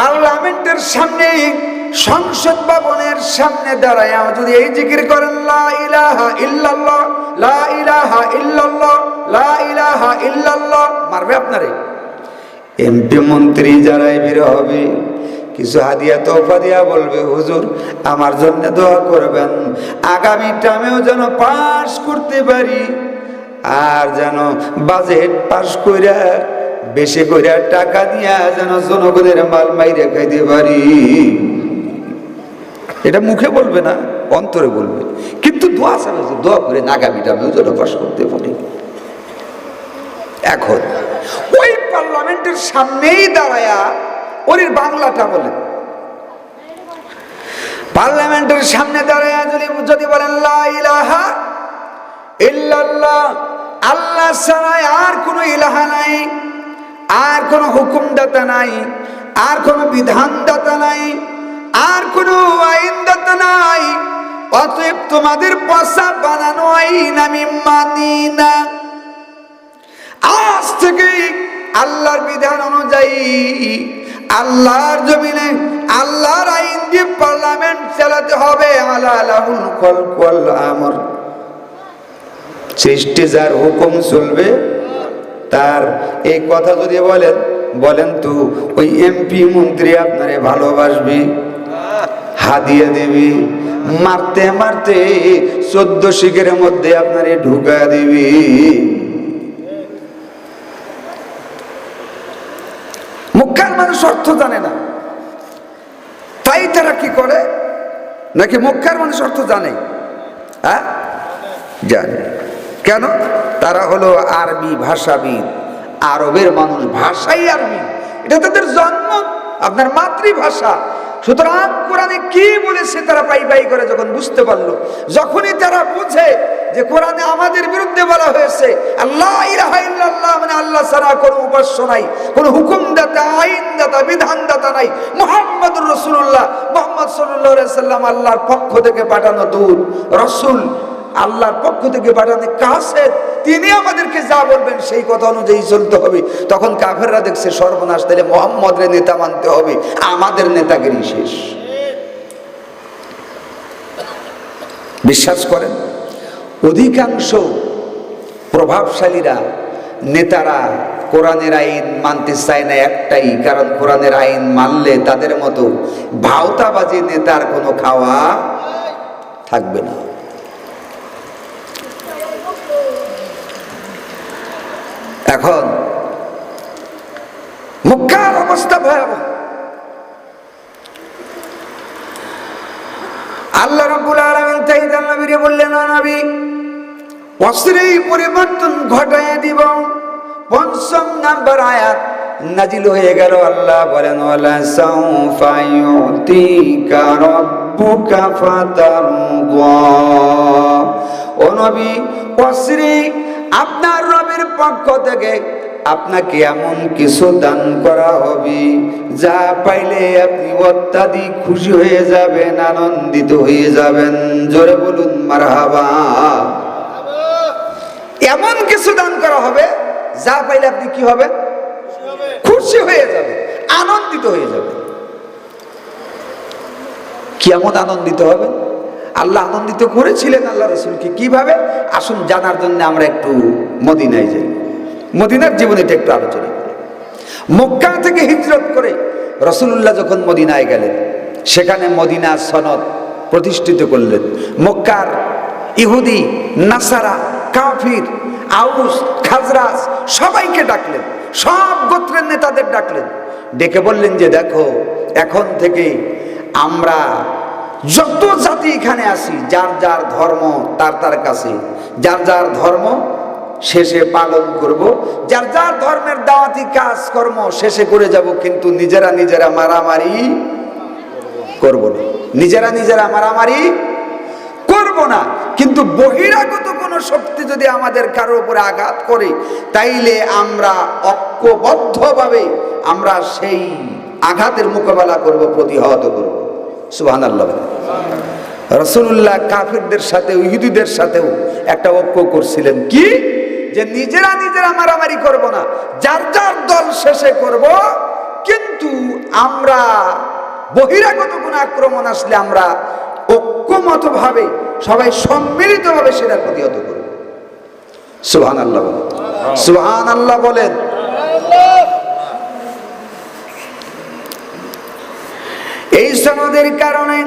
পার্লামেন্টের সামনে সংসদ ভবনের সামনে দাঁড়ায়। যদি এই জিকির করেন, লা ইলাহা ইল্লাল্লাহ, লা ইলাহা ইল্লাল্লাহ, লা ইলাহা ইল্লাল্লাহ মারবে আপনারে। এমপি মন্ত্রী যারাই বের হবে, কিছু হাদিয়া তোফা দিয়া বলবে, হুজুর, আমার জন্য দোয়া করবেন। আগামী টাইমেও যেন পাশ করতে পারি, আর যেন বাজেট পাশ কইরা বেশি করে টাকা দিয়া যেন জনগণের মাল মাইরে খাইতে পারি। এটা মুখে বলবে না, অন্তরে বলবে। কিন্তু দোয়া চাবে দোয়া করে আগামী টাইমেও যেন পাশ করতে পারি। এখন, ওই পার্লামেন্টের সামনেই দাঁড়ায়া ওর বাংলাটা বলেন পার্লামেন্টের সামনে দাঁড়ায়া যদি যদি বলেন ইলাহা ইল্লাল্লাহ আল্লাহ ছাড়াই আর কোনো ইলাহা নাই। আর কোনো হুকুমদাতা নাই, আর কোনো বিধানদাতা নাই, আর কোনো আইনদাতা নাই। অতএব তোমাদের পশা বানানো আইন আমি মানি না। আজ থেকে আল্লাহর বিধান অনুযায়ী আল্লাহর জমিনে আল্লাহর আইন দিয়ে পার্লামেন্ট চালাতে হবে, আলা আলাহুল খলক ওয়াল আমর। সৃষ্টি যার হুকুম চলবে তার এই কথা যদি বলেন বলেন তো, ওই এমপি মন্ত্রী আপনারে ভালোবাসবি? হাদিয়া দেবি? মারতে মারতে চোদ্দ শিখের মধ্যে আপনারে ঢুকা দিবি। মুখার মানুষ অর্থ জানে না। তাই তারা কি করে? নাকি মুখ্যার মানুষ অর্থ জানে? হ্যাঁ? জানে। কেন? তারা হলো আরবি ভাষাবিদ। আরবের মানুষ ভাষাই আরবি। এটা তাদের জন্ম, আপনার মাতৃভাষা। সুতরাং কোরআনে কি বলেছে তারা পাই পাই করে যখন বুঝতে পারল, যখনই তারা বুঝে যে কোরআনে আমাদের বিরুদ্ধে বলা হয়েছে আল্লাহ মানে আল্লাহ ছাড়া কোনো উপাস্য নাই, কোনো হুকুমদাতা, আইনদাতা, বিধানদাতা নাই। মোহাম্মদ সাল্লাল্লাহু আলাইহি সাল্লাম আল্লাহর পক্ষ থেকে পাঠানো দূত, রাসূল আল্লাহর পক্ষ থেকে পাঠানো কাসেদ তিনি আমাদেরকে যা বলবেন সেই কথা অনুযায়ী চলতে হবে। তখন কাফেররা দেখছে সর্বনাশ, তাহলে মোহাম্মদের নেতা মানতে হবে, আমাদের নেতাগিরি শেষ। বিশ্বাস করেন, অধিকাংশ প্রভাবশালীরা নেতারা কোরআনের আইন মানতে চায় না একটাই, কারণ কোরআনের আইন মানলে তাদের মতো ভাওতাবাজি নেতার কোনো খাওয়া থাকবে না। এখন মুখার অবস্থা ভয়াবহ। আল্লাহ রাব্বুল আলামিন তাইদান নবীরে বললেন নবী অস্ত্রেই পরিবর্তন ঘটায় দিব। পঞ্চম নাম্বার আয়াত নাজিল হয়ে গেল। আল্লাহ বলেন, ওয়ালা পক্ষ থেকে আপনাকে এমন কিছু দান করা হবে, যা পাইলে আপনি অত্যাধিক খুশি হয়ে যাবেন, আনন্দিত হয়ে যাবেন। জোরে বলুন, মারহাবা। এমন কিছু দান করা হবে, যা পাইলে আপনি কি হবে? খুশি হয়ে যাবে আনন্দিত হয়ে যাবে কেমন আনন্দিত হবে? আল্লাহ আনন্দিত করেছিলেন আল্লাহ রসুলকে। কীভাবে? আসুন জানার জন্য আমরা একটু মদিনায় যাই। মদিনার জীবনীটা একটু আলোচনা করি। মক্কা থেকে হিজরত করে রসুল্লাহ যখন মদিনায় গেলেন, সেখানে মদিনা সনদ প্রতিষ্ঠিত করলেন। মক্কার ইহুদি, নাসারা, কাফির, আউস খাজরাস সবাইকে ডাকলেন। সব গোত্রের নেতাদের ডাকলেন। ডেকে বললেন যে, দেখো, এখন থেকে আমরা যত জাতি এখানে আসি যার যার ধর্ম তার তার কাছে, যার যার ধর্ম শেষে পালন করব, যার যার ধর্মের দাওয়াতি কাজ কর্ম শেষে করে যাব, কিন্তু নিজেরা নিজেরা মারামারি করব না। নিজেরা নিজেরা মারামারি করব না। কিন্তু বহিরাগত কোনো শক্তি যদি আমাদের কারও উপরে আঘাত করে, তাইলে আমরা ঐক্যবদ্ধভাবে আমরা সেই আঘাতের মোকাবেলা করব, প্রতিহত করব। সুবহান আল্লাহ রসুল্লাহ কাফিরদের সাথে, ইহুদিদের সাথেও একটা ঐক্য করছিলেন। কি? যে নিজেরা নিজেরা মারামারি করব না, যার যার দল শেষে করব, কিন্তু আমরা বহিরাগত কোন আক্রমণ আসলে আমরা ঐক্যমত ভাবে সবাই সম্মিলিত ভাবে সেটার প্রতিহত করব। সুহান আল্লাহ বলেন সুহান আল্লাহ বলেন। এই সনদের কারণে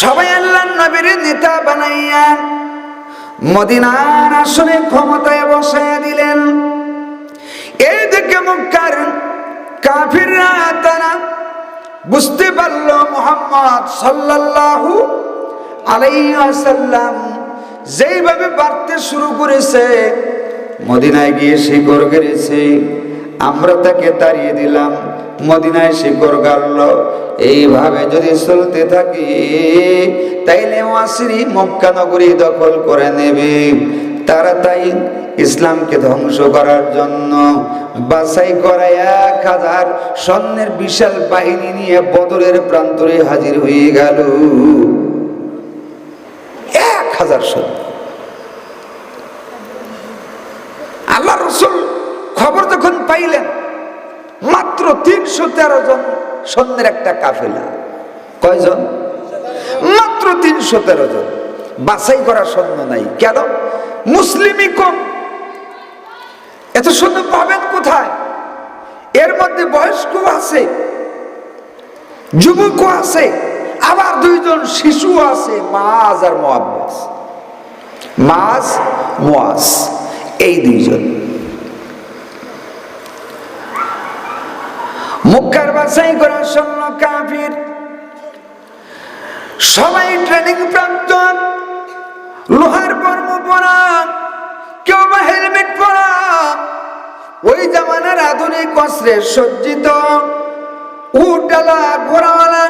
সবাই আল্লাহ নবীর নেতা বানাইয়া মদিনার আসনে ক্ষমতায় বসাইয়া দিলেন। এই দিকে মক্কার কাফিররা তারা বুঝতে পারল মোহাম্মদ সাল্লাল্লাহু আলাইহি ওয়াসাল্লাম যেইভাবে বাড়তে শুরু করেছে, মদিনায় গিয়ে শিকড় গেড়েছে, আমরা তাকে তাড়িয়ে দিলাম। মদিনায় শিকড় গাড়ল। এইভাবে যদি চলতে থাকি, তাইলে ওয়াসিরি মক্কা নগরী দখল করে নেবে। তারা তাই ইসলামকে ধ্বংস করার জন্য বাছাই করা এক হাজার স্বর্ণের বিশাল বাহিনী নিয়ে বদরের প্রান্তরে হাজির হয়ে গেল। এক হাজার সৈন্য আল্লাহ রসুল খবর যখন পাইলেন মাত্র তিনশো তেরো জন সৈন্যের একটা কাফেলা। কয়জন? মাত্র তিনশো তেরো জন। বাছাই করা সৈন্য নাই। কেন? মুসলিমই কম। এত সৈন্য পাবেন কোথায়? এর মধ্যে বয়স্ক আছে, যুবকও আছে, আবার দুইজন শিশু আছে মাজ আর মোয়াব্বাস মাজ মোয়াজ এই দুইজন। মুখার বাছাই করার জন্য কাফির। সবাই ট্রেনিং প্রাপ্ত। লোহার বর্ম পরা, কেউ বা হেলমেট পরা। ওই জামানার আধুনিক অস্ত্রে সজ্জিত। উটালা ঘোড়াওয়ালা।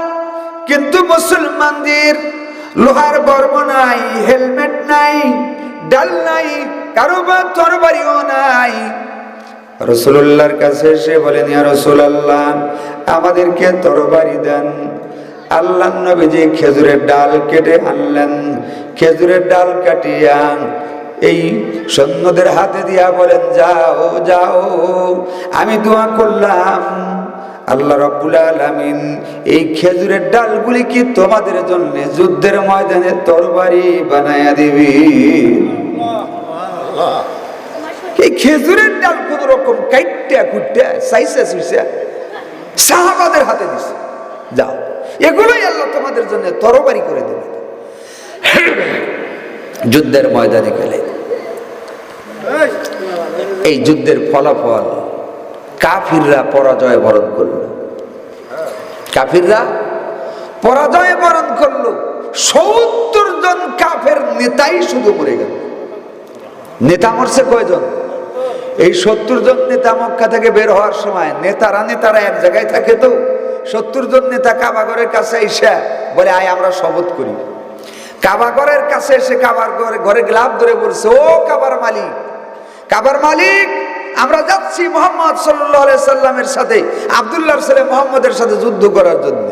কিন্তু মুসলমানদের লোহার বর্ম নাই হেলমেট নাই, ডাল নাই, কারও বা তরবারিও নাই। রসুল্লাহর কাছে এসে বলেন, ইয়া রসুলাল্লাহ, আমাদেরকে তরবারি দেন। আল্লাহ নবী যে খেজুরের ডাল কেটে আনলেন। খেজুরের ডাল কাটিয়া এই সৈন্যদের হাতে দিয়া বলেন, যাও যাও, আমি দোয়া করলাম। আল্লাহ রব্বুল আলামিন এই খেজুরের ডালগুলি কি তোমাদের জন্য যুদ্ধের ময়দানে তরবারি বানায়া দিবি এই খেজুরের ডাল কোন রকম কাইটা কুইটা সাইসা সুইসা সাহাবাদের হাতে দিছে। যাও, এগুলোই আল্লাহ তোমাদের জন্য তরবারি করে দেবে। যুদ্ধের ময়দানে গেলে, এই যুদ্ধের ফলাফল কাফিররা পরাজয় বরণ করল। কাফিররা পরাজয় বরণ করল। সত্তর জন কাফের নেতাই শুধু মরে গেল। নেতা মরছে কয়জন? এই সত্তর জন নেতা মক্কা থেকে বের হওয়ার সময় নেতারা নেতারা এক জায়গায় থাকে তো। সত্তর জন নেতা কাবাগরের কাছে এসে বলে, আয়, আমরা শপথ করি। কাবাগরের কাছে এসে কাবার ঘরে ঘরে গ্লাভ ধরে বলছে, ও কাবার মালিক কাবার মালিক, আমরা যাচ্ছি মোহাম্মদ সাল্লামের সাথে, আবদুল্লাহর ছেলে মোহাম্মদের সাথে যুদ্ধ করার জন্য।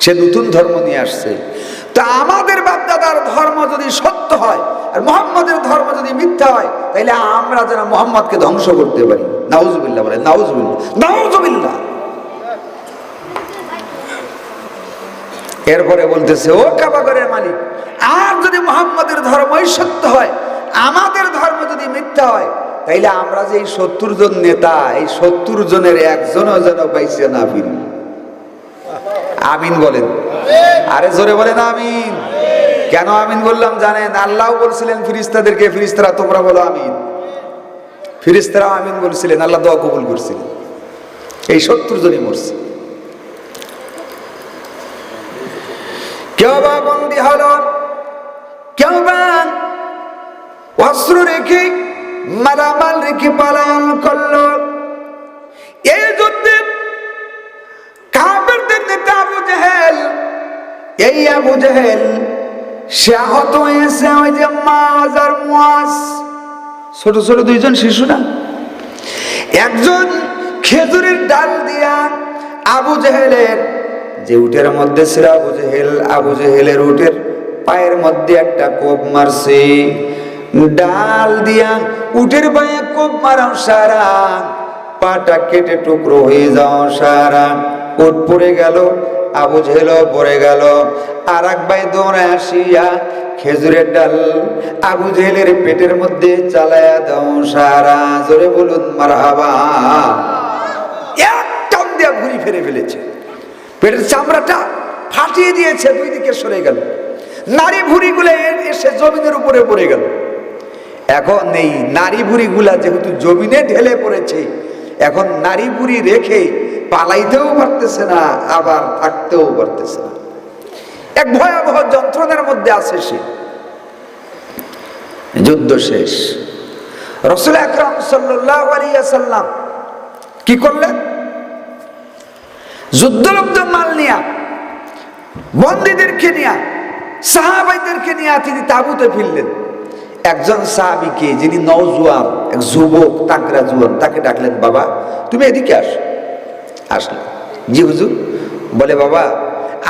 সে নতুন ধর্ম নিয়ে আসছে। তা আমাদের বাপদাদার ধর্ম যদি সত্য হয়, আর মোহাম্মদের ধর্ম যদি মিথ্যা হয় তাহলে আমরা যেন মোহাম্মদকে ধ্বংস করতে পারি। নাউজুবিল্লাহ বলে নাউজুবিল্লাহ নাউজুবিল্লাহ। এরপরে বলতেছে, ও কাবাগরের মালিক, আর যদি মোহাম্মদের ধর্মই সত্য হয়, আমাদের ধর্ম যদি মিথ্যা হয়, তাইলে আমরা যে এই সত্তর জন নেতা, এই সত্তর জনের একজনও যেন পাইছে না ফিরি। আমিন বলেন। আরে জোরে বলেন আমিন। কেন আমিন বললাম জানেন? আল্লাহ বলছিলেন ফিরিস্তাদেরকে, ফিরিস্তারা তোমরা বলো আমিন। ফিরিস্তারা আমিন বলছিলেন, আল্লাহ দোয়া কবুল করছিলেন। এই সত্তর জনই মরছে। কেউ বা বন্দি হলো কেউ বা অস্ত্র রেখে, মালামাল রেখে পালায়ন করল। এই আবু জেহেল, সে আহত হয়েছে ওই যে মাজ আর মুয়াজ। ছোট ছোট দুইজন শিশু না? একজন খেজুরের ডাল দিয়া আবু জেহেলের, যে উটের মধ্যে ছিল আবু জেহেল, আবু জেহেলের উটের পায়ের মধ্যে একটা কোপ মারছে। ডাল দিয়া উটের পায়ে কোপ মারাও সারা, পাটা কেটে টুকরো হয়ে যাও সারা। উট পড়ে গেল আবু ঝেল পড়ে গেল। আর এক ভাই দৌড়ে আসিয়া খেজুরের ডাল আবু জেলের পেটের মধ্যে চালায়া দাও সারা। জোরে বলুন, মারহাবা। এক টান দিয়া ঘুরি ফেরে ফেলেছে। পেটের চামড়াটা ফাটিয়ে দিয়েছে, দুই দিকে সরে গেল। নারী ভুড়িগুলো এসে জমিনের উপরে পড়ে গেল। এখন এই নারী ভুড়িগুলা যেহেতু জমিনে ঢেলে পড়েছে, এখন নারী ভুড়ি রেখে পালাইতেও পারতেছে না, আবার থাকতেও পারতেছে না। এক ভয়াবহ যন্ত্রণার মধ্যে আছে সে। যুদ্ধ শেষ। রসুল আকরাম আলিয়াল্লাম কি করলেন? যুদ্ধলব্ধ মাল নিয়া, বন্দীদেরকে নিয়া, সাহাবাইদেরকে নিয়ে তিনি তাবুতে ফিরলেন। একজন সাহাবিকে যিনি নওজুয়ান, এক যুবক তাকরা জুয়ান তাকে ডাকলেন, বাবা, তুমি এদিকে আস। আসলে। জি হুজুর, বলে বাবা,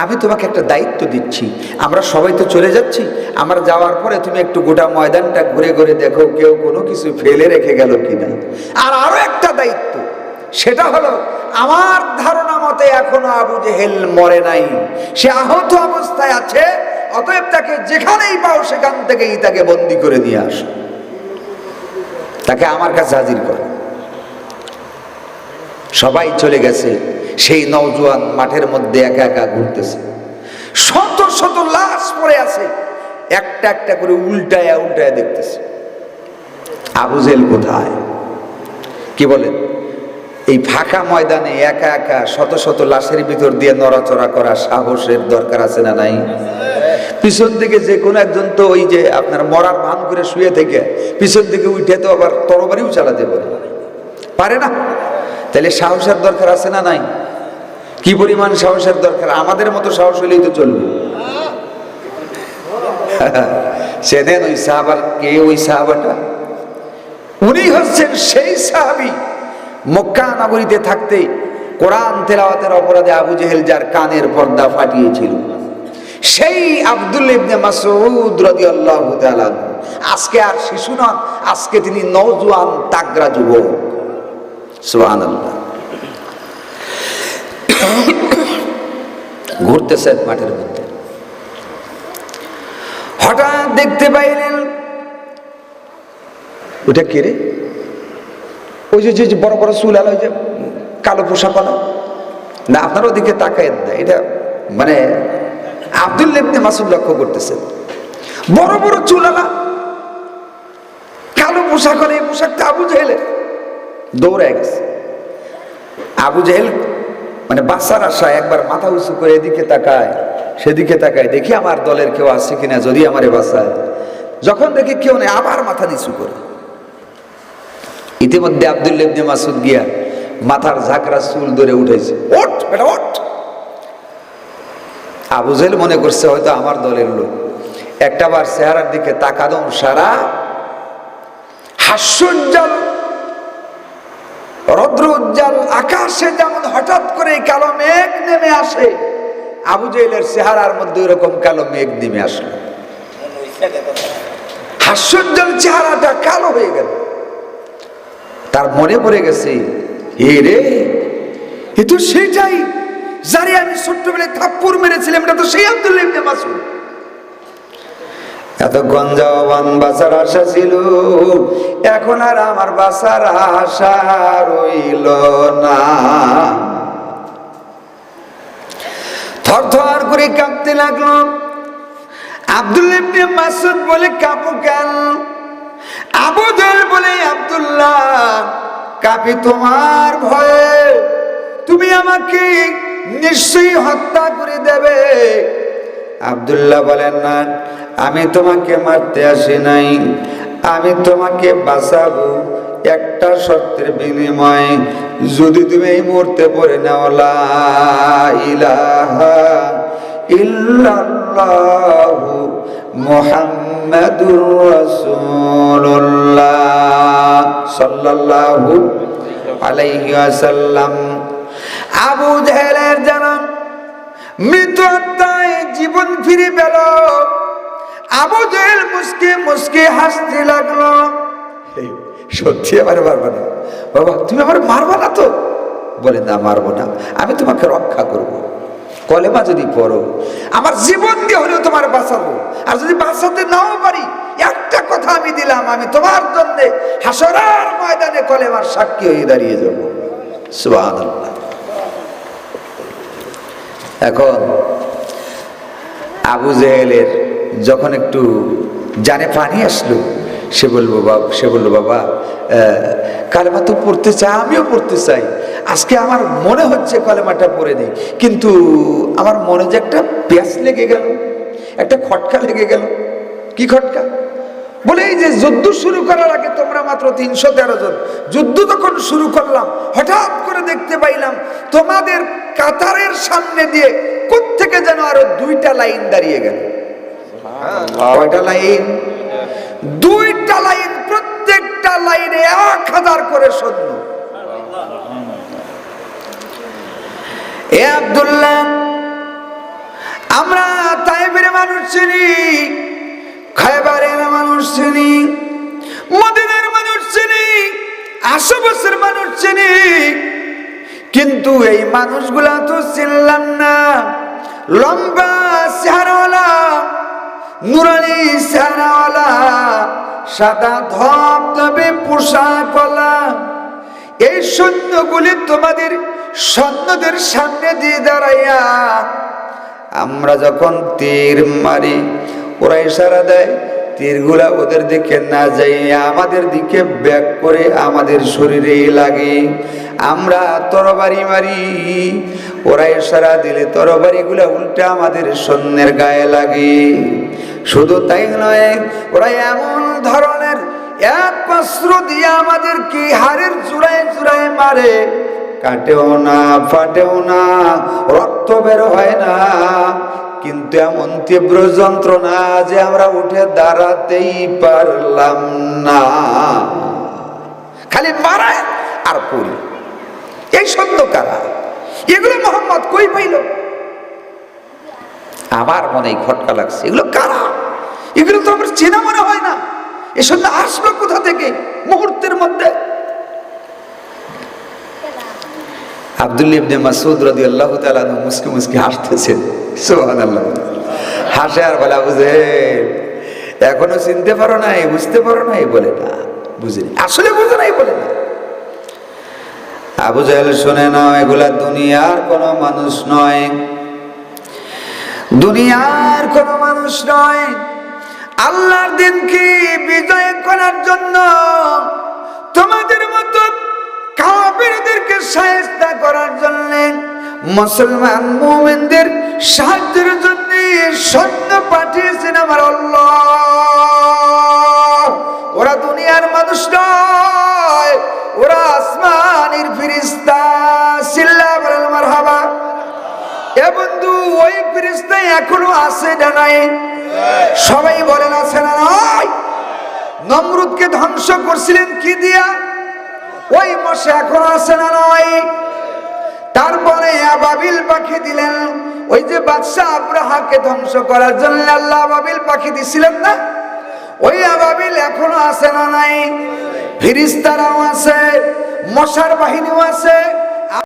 আমি তোমাকে একটা দায়িত্ব দিচ্ছি। আমরা সবাই তো চলে যাচ্ছি। আমরা যাওয়ার পরে তুমি একটু গোটা ময়দানটা ঘুরে ঘুরে দেখো, কেউ কোনো কিছু ফেলে রেখে গেল কিনা। আর আরও একটা দায়িত্ব, সেটা হলো, আমার ধারণা মতে এখনও আবু জেহেল মরে নাই। সে আহত অবস্থায় আছে, অতএব তাকে যেখানেই পাও সেখান থেকেই তাকে বন্দি করে নিয়ে আস। তাকে আমার কাছে হাজির কর। সবাই চলে গেছে। সেই নওজোয়ান মাঠের মধ্যে একা একা ঘুরতেছে। শত শত লাশ পড়ে আছে। একটা একটা করে উল্টায়া উল্টায়া দেখতেছে। আবুজেল কোথায়? কি বলেন? এই ফাঁকা ময়দানে একা একা শত শত লাশের ভিতর দিয়ে নড়াচড়া করা সাহসের দরকার আছে না নাই? পিছন থেকে যে কোনো একজন তো ওই যে আপনার মরার ভান করে শুয়ে থেকে, পিছন থেকে উঠে তো আবার তরবারিও চালাতে পারে। পারে না? তাহলে সাহসের দরকার আছে না নাই? কি পরিমাণ সাহসের দরকার? আমাদের মতো সাহস হলেই তো চলবে। সেদিন ওই সাহাবার কে ওই সাহাবাটা? উনি হচ্ছেন সেই সাহাবি। মক্কা নগরীতে থাকতে কোরআন তেলাওয়াতের অপরাধে আবু জেহেল যার কানের পর্দা ফাটিয়েছিল। সেই আব্দুল ইবনে মাসউদ রাদিয়াল্লাহু তাআলা আজকে আর শিশু নন, আজকে তিনি নওজোয়ান তাগরা যুবক। সুবহানাল্লাহ। ঘুরতেছেন মাঠের মধ্যে। হঠাৎ দেখতে পাইলেন ওটা কে রে? ওই যে যে বড় বড় চুল আলো যে কালো পোশাক না, আপনার ওদিকে তাকায় না, এটা মানে আব্দুল ইবনে মাসুদ লক্ষ্য করতেছেন। বড় বড় চুল আলা, কালো পোশাক আলো, এই পোশাকটা আবু জেহেলের। দৌড়ে গেছে আবু জেহেল মানে বাচ্চার আশায় একবার মাথা উঁচু করে এদিকে তাকায়, সেদিকে তাকায়, দেখি আমার দলের কেউ আছে কিনা যদি আমারে বাঁচায়। যখন দেখি কেউ নেই, আবার মাথা নিচু করে। ইতিমধ্যে আব্দুল ইবনে মাসুদ গিয়া মাথার ঝাঁকড়া চুল ধরে উঠেছে। ওঠ বেটা, ওঠ। আবু জেল মনে করছে হয়তো আমার দলের লোক। একটা বার চেহারার দিকে তাকাদম সারা হাস্যোজ্জ্বল রৌদ্র উজ্জ্বল, আকাশে যেমন হঠাৎ করে কালো মেঘ নেমে আসে, আবু জেলের চেহারার মধ্যে এরকম কালো মেঘ নেমে আসলো। হাস্যোজ্জ্বল চেহারাটা কালো হয়ে গেল। তার মনে পড়ে গেছে এ রে, এ তো সেইটাই, যারে আমি ছোট্টবেলায় থাপ্পড় মেরেছিলাম, এটা তো সেই আব্দুল ইবনে মাসুদ এত গঞ্জাবান বাসার আশা ছিল, এখন আর আমার বাসার আশা রইল না। থর থর করে কাঁপতে লাগল। আব্দুল ইবনে মাসুদ বলে, কাঁপু কেন? আবু জাহেল বলে, আব্দুল্লাহ, কাপি তোমার ভয়ে। তুমি আমাকে নিশ্চয়ই হত্যা করে দেবে। আব্দুল্লাহ বলেন, না, আমি তোমাকে মারতে আসি নাই। আমি তোমাকে বাঁচাবো একটা শর্তের বিনিময়ে। যদি তুমি এই মুহূর্তে পড়ে নাও ইল্লাল্লাহু আলাইহি আবু জাহেলের জনম মৃত আত্মায় জীবন ফিরে পেল। আবু জেল মুসকে মুসকে হাসতে লাগল। সত্যি আবার মারবো না। বাবা, তুমি আমার মারবো না তো? বলে, না, মারবো না। আমি তোমাকে রক্ষা করব। কলেমা যদি পড়ো, আমার জীবন দিয়ে হলেও তোমার বাঁচাবো। আর যদি বাঁচাতে নাও পারি, একটা কথা আমি দিলাম, আমি তোমার জন্য হাসরার ময়দানে কলেমার সাক্ষী হয়ে দাঁড়িয়ে যাব। সুবহানাল্লাহ। এখন আবু জেহেলের যখন একটু জানে পানি আসলো, সে বলব, বাবা সে বলল, বাবা কালেমা তো পড়তে চাই, আমিও পড়তে চাই। আজকে আমার মনে হচ্ছে কলেমাটা পড়ে নেই, কিন্তু আমার মনে যে একটা প্যাঁচ লেগে গেল, একটা খটকা লেগে গেল। কি খটকা? বলে, এই যে যুদ্ধ শুরু করার আগে তোমরা মাত্র তিনশো তেরো জন, যুদ্ধ তখন শুরু করলাম, হঠাৎ করে দেখতে পাইলাম তোমাদের কাতারের সামনে দিয়ে কোত্থেকে যেন আরও দুইটা লাইন দাঁড়িয়ে গেল? কয়টা লাইন? দুইটা লাইন প্রত্যেকটা লাইনে এক হাজার করে সৈন্য। এ আব্দুল্লাহ আমরা তাইবের মানুষ চিনি খাইবারের মানুষ চিনি মদিনের মানুষ চিনি আশেপাশের মানুষ চিনি কিন্তু এই মানুষগুলা তো চিনলাম না। লম্বা চেহারাওয়ালা, নুরানি চেহারাওয়ালা, সাদা ধপ ধপে পোশাকওয়ালা এই সৈন্যগুলি তোমাদের সৈন্যদের সামনে দিয়ে দাঁড়াইয়া আমরা যখন তীর মারি, ওরা ইশারা দেয় তীরগুলা ওদের দিকে না যাই আমাদের দিকে ব্যাক করে আমাদের শরীরে লাগে। আমরা তরবারি মারি ওরা ইশারা দিলে তরবারিগুলা উল্টে আমাদের সৈন্যের গায়ে লাগে। শুধু তাই নয়, ওরা এমন ধরনের এক অস্ত্র দিয়ে আমাদের কি হাড়ের চূড়ায় চূড়ায় মারে। কাটেও না, ফাটেও না, রক্ত বের হয় না। কিন্তু এমন তীব্র যন্ত্রণা যে আমরা উঠে দাঁড়াতেই পারলাম না। খালি মারায় আর পড়ি। এই সত্য কারা? এগুলো মোহাম্মদ কই পাইল? আমার মনে খটকা লাগছে। এগুলো কারা? এগুলো তো আমার চেনা মনে হয় না। এসব আসলো কোথা থেকে? মুহূর্তের মধ্যে। আব্দুল ইবনে মাসুদ রাদিয়াল্লাহু তাআলা মুস্কি মুস্কি হাসতেছেন। হাসে আর বলে জেহেল এখনও চিনতে পারো নাই, বুঝতে পারো নাই বলে না বুঝিনি আসলে বুঝে নাই বলে না। আবু জাহেল শুনে নাও এগুলা দুনিয়ার কোনো মানুষ নয়। দুনিয়ার কোনো মানুষ নয়। আল্লাহর দিনকে বিজয় করার জন্য তোমাদের মতো কাফেরদেরকে সাহায্য করার জন্য মুসলমান মুমিনদের সাহায্যের জন্য সৈন্য পাঠিয়েছেন আমার ওরা দুনিয়ার মানুষ নয়, ওরা আসমানের ফিরিস্তা। সিল্লা বলেন মারহাবা। এ বন্ধু, ওই ফিরিস্তা এখনও আছে না নাই? সবাই বলেন, আছে না নয় নমরুদকে ধ্বংস করছিলেন কি দিয়া? ওই মশা এখনও আছে না নয় তারপরে আবাবিল পাখি দিলেন। ওই যে বাদশাহ আব্রাহাকে ধ্বংস করার জন্য আল্লাহ আবাবিল পাখি দিছিলেন না? ওই আবাবিল এখনও আসে না নাই? ফিরিস্তারাও আছে, মশার বাহিনীও আছে